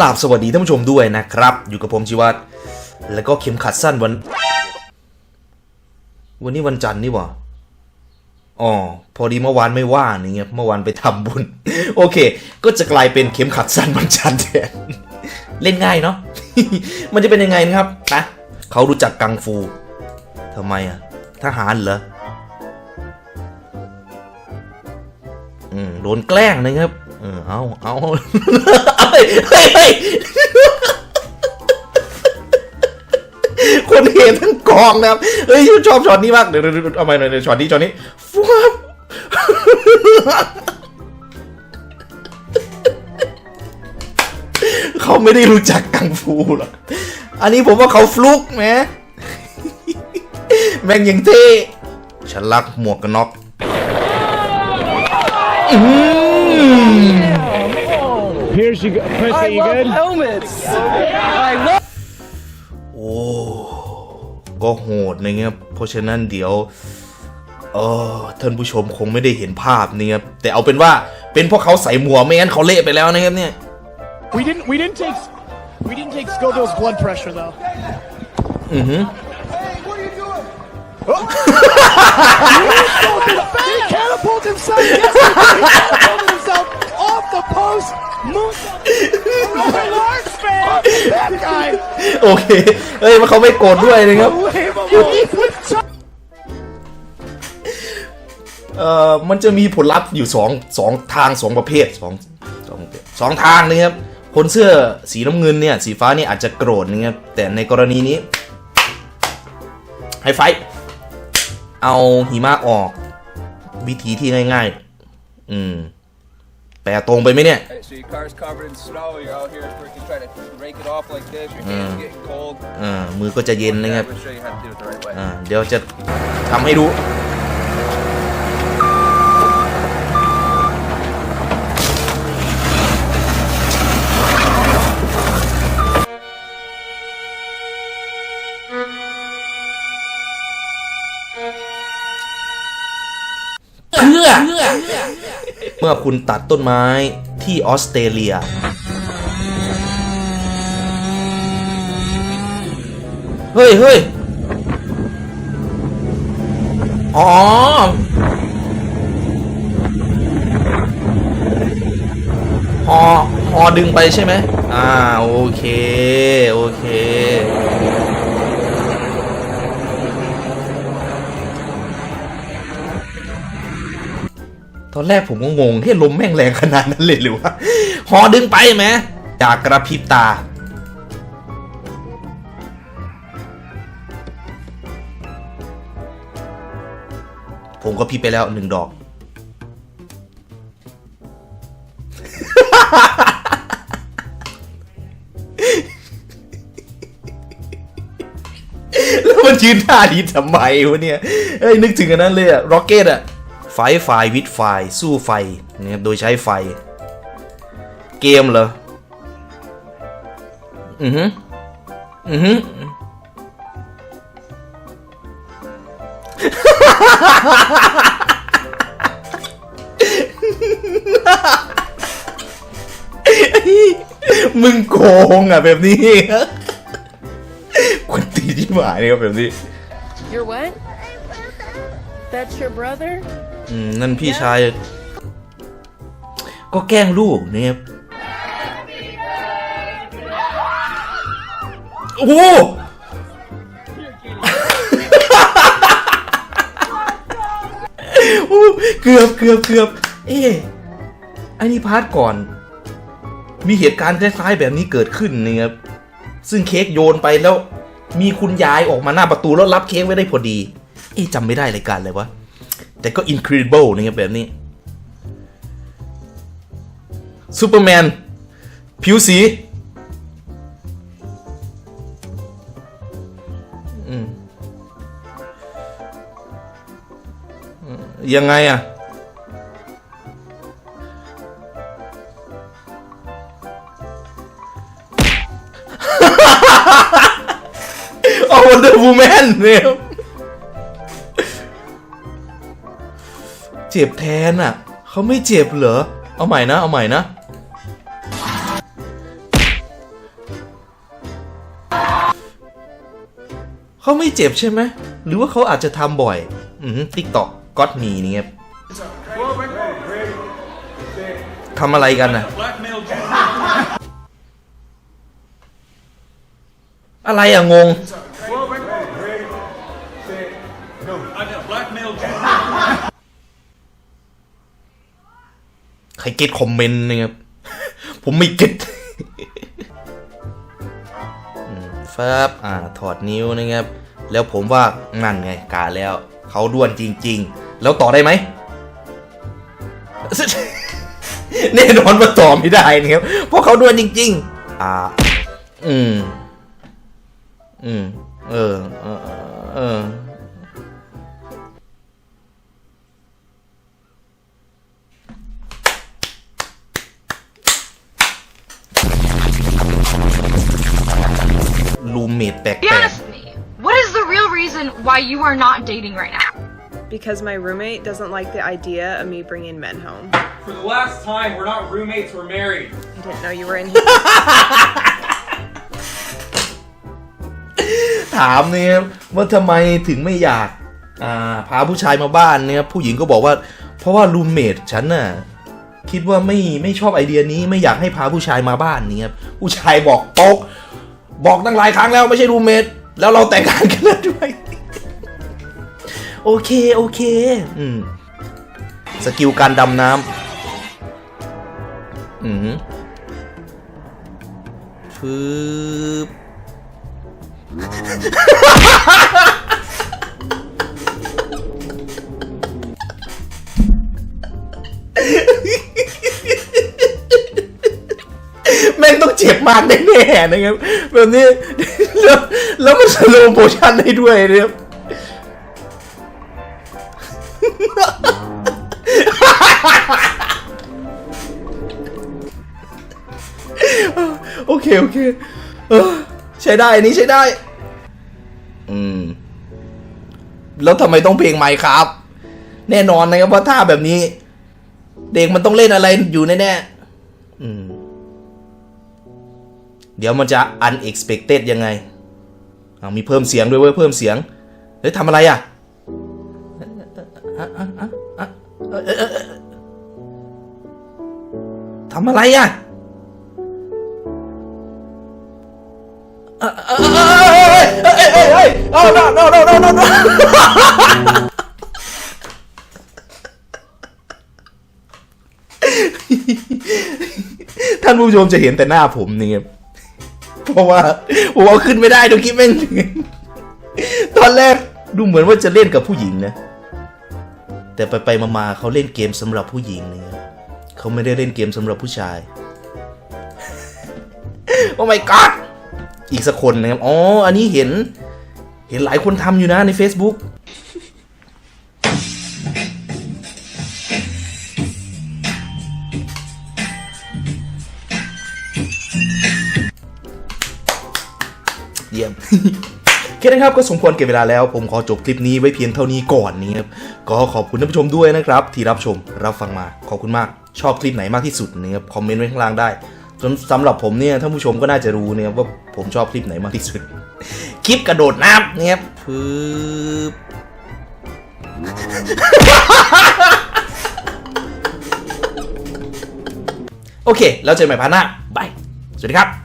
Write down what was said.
ลาบสวัสดีท่านผู้ชมด้วยนะครับ อยู่กับผมชิวัตรแล้วก็เข็มขัดสั้นวัน วันนี้วันจันทร์นี่หว่าอ๋อพอดีเมื่อวานไม่ว่างนี่เงี้ยเมื่อวานไปทำบุญ โอเค ก็จะกลายเป็นเข็มขัดสั้นวันจันทร์แทนเล่นง่ายเนาะมันจะเป็นยังไงนะครับนะเขารู้จักกังฟูทำไมอะทหารเหรออืมโดนแกล้งนะครับ เออเอาเอาเฮ้ยเฮ้ยคนเห็นทั้งกองนะครับเฮ้ยชอบช็อตนี้มากเดี๋ยวเดี๋ยวเอาใหม่หน่อยเดี๋ยวช็อตนี้ช็อตนี้ฟับเขาไม่ได้รู้จักกังฟูหรอกอันนี้ผมว่าเขาฟลุกแหมแม่งยังเท่ฉันรักหมวกกันน็อก Here's you go. Pussy, I you love good? helmets. I love โอ้ก็โหดนะครับเพราะฉะนั้นเดี๋ยว เออท่านผู้ชมคงไม่ได้เห็นภาพนี่ครับแต่เอาเป็นว่าเป็นเพราะเขาใส่หมวกไม่งั้นเขาเละไปแล้วนะครับเนี่ย We didn't. We didn't take. We didn't take Scoville's blood pressure though. อือหือ He catapulted himself. Yes, he catapulted himself off the post. Moonsault. Robert Lars fan. That guy. โอเค เฮ้ย มันเขาไม่โกรธด้วยนะครับ Unbelievable. With time. เอ่อ มันจะมีผลลัพธ์อยู่สองสองทางสองประเภทสองสองสองทางนะครับ คนเสื้อสีน้ำเงินเนี่ย สีฟ้านี่อาจจะโกรธนะครับ แต่ในกรณีนี้ ให้ไฟท์ เอาหิมะออก วิธีที่ง่าย ๆ อืมแต่ตรงไปไหมเนี่ย Hey, so your car's covered in snow. You're out here freaking trying to rake it off like this. Your hands getting cold. อ่า มือก็จะเย็นนะครับ I'm gonna show you how to do it the right way. อ่า เดี๋ยวจะทำให้ดู เมื่อคุณตัดต้นไม้ที่ออสเตรเลีย เฮ้ยเฮ้ยอ๋อหอหอดึงไปใช่ไหม อ่า โอเค โอเค ตอนแรกผมก็งงที่ลมแม่งแรงขนาดนั้นเลยหรือว่าหอดึงไปไหมอยากกระพริบตา ผมก็พิบไปแล้วหนึ่งดอก แล้วมันยืนท่าดีทำไมวะเนี่ย เอ้ยนึกถึงอันนั้นเลยอะร็อกเก็ตอะ ไฟไฟวิดไฟสู้ไฟเนี่ยโดยใช้ไฟ เกมเหรอ อือฮึอือฮึมึงโกงอะแบบนี้คนตีที่หมายเนี่ยแบบนี้ You're what? That's your brother? อืมนั่นพี่ชาย ก็แกล้งลูกเนี่ยโอ้โหโอ้เกือบเกือบเกือบเอ๊ะไอ้นี่พาร์ทก่อน มีเหตุการณ์คล้ายๆแบบนี้เกิดขึ้นนะครับซึ่งเค้กโยนไปแล้ว มีคุณยายออกมาหน้าประตูแล้วรับเค้กไว้ได้พอดี เอ๊จำไม่ได้รายการอะไรวะ แต่ก็ incredible นะครับแบบนี้ซูเปอร์แมนผิวสีอยังไงอะโอ้วันเดอร์วูแมนเนี่ย เจ็บแทนอะเขาไม่เจ็บเหรอ เอาใหม่นะ เอาใหม่นะ เขาไม่เจ็บใช่ไหม หรือว่าเขาอาจจะทำบ่อย อืมติ๊กตอกก็อดมีนี่ครับทำอะไรกันน่ะ อะไรอะงง ใครเก็ตคอมเมนต์นะครับ ผมไม่เก็ตฟับอ่า ถอดนิ้วนะครับ แล้วผมว่านั่นไงกาแล้ว เขาด้วนจริง ๆ แล้วต่อได้ไหมแน่นอนว่าต่อไม่ได้นะครับ เพราะเขาด้วนจริง ๆ อ่า อืม อืม เออ เออเออ แปลก Be honest with me. What is the real reason why you are not dating right now? Because my roommate doesn't like the idea of me bringing men home. For the last time, we're not roommates, we're married. I didn't know you were in here. ๆถามเนี่ยว่าทำไมถึงไม่อยากอ่าพาผู้ชายมาบ้านเนี่ยผู้หญิงก็บอกว่า เพราะว่ารูมเมดฉันน่ะคิดว่าไม่ไม่ชอบไอเดียนี้ไม่อยากให้พาผู้ชายมาบ้านเนี่ยผู้ชายบอกโป๊ก บอกตั้งหลายครั้งแล้วไม่ใช่รูมเมทแล้วเราแต่งงานกันแล้วด้วย โอเค โอเค อืม สกิลการดำน้ำอืมฟืบ เจ็บมากแน่ๆนะครับ แบบนี้แล้วแล้วมันสโลโมชั่นได้ด้วยนะครับโอเค โอเคเออใช้ได้อันนี้ใช้ได้ อืม แล้วทำไมต้องเพลงไมค์ครับ แน่นอนนะครับว่าท่าแบบนี้ เด็กมันต้องเล่นอะไรอยู่แน่ๆอืม เดี๋ยวมันจะ unexpected ยังไงเอามีเพิ่มเสียงด้วยเว้ยเพิ่มเสียง เฮ้ยทำอะไรอะทำอะไรอะเอ้ยเอ้ยเอ้ยเอ้ยเอ้ย oh no no no no no no ท่านผู้ชมจะเห็นแต่หน้าผมนี่ครับ เพราะว่าผมเอาขึ้นไม่ได้ดูคลิปแม่งตอนแรกดูเหมือนว่าจะเล่นกับผู้หญิงนะ แต่ไปไปมาๆเขาเล่นเกมสำหรับผู้หญิงเนี่ยเขาไม่ได้เล่นเกมสำหรับผู้ชาย โอ้ my god อีกสักคนนะครับ อ๋อ อันนี้เห็น เห็นหลายคนทำอยู่นะใน Facebook ยี่ยมโอเคนะครับก็สมควรเก็บเวลาแล้ว ผมขอจบคลิปนี้ไว้เพียงเท่านี้ก่อนนี้ครับก็ขอบคุณท่านผู้ชมด้วยนะครับ ที่รับชมรับฟังมาขอบคุณมาก ชอบคลิปไหนมากที่สุดนะครับคอมเมนต์ไว้ข้างล่างได้จนสำหรับผมเนี่ยท่านผู้ชมก็น่าจะรู้นะครับว่าผมชอบคลิปไหนมากที่สุด คลิปกระโดดน้ำเนี่ยครับปึ๊บโอเค แล้วเจอกันใหม่พาร์ทหน้าบาย สวัสดีครับ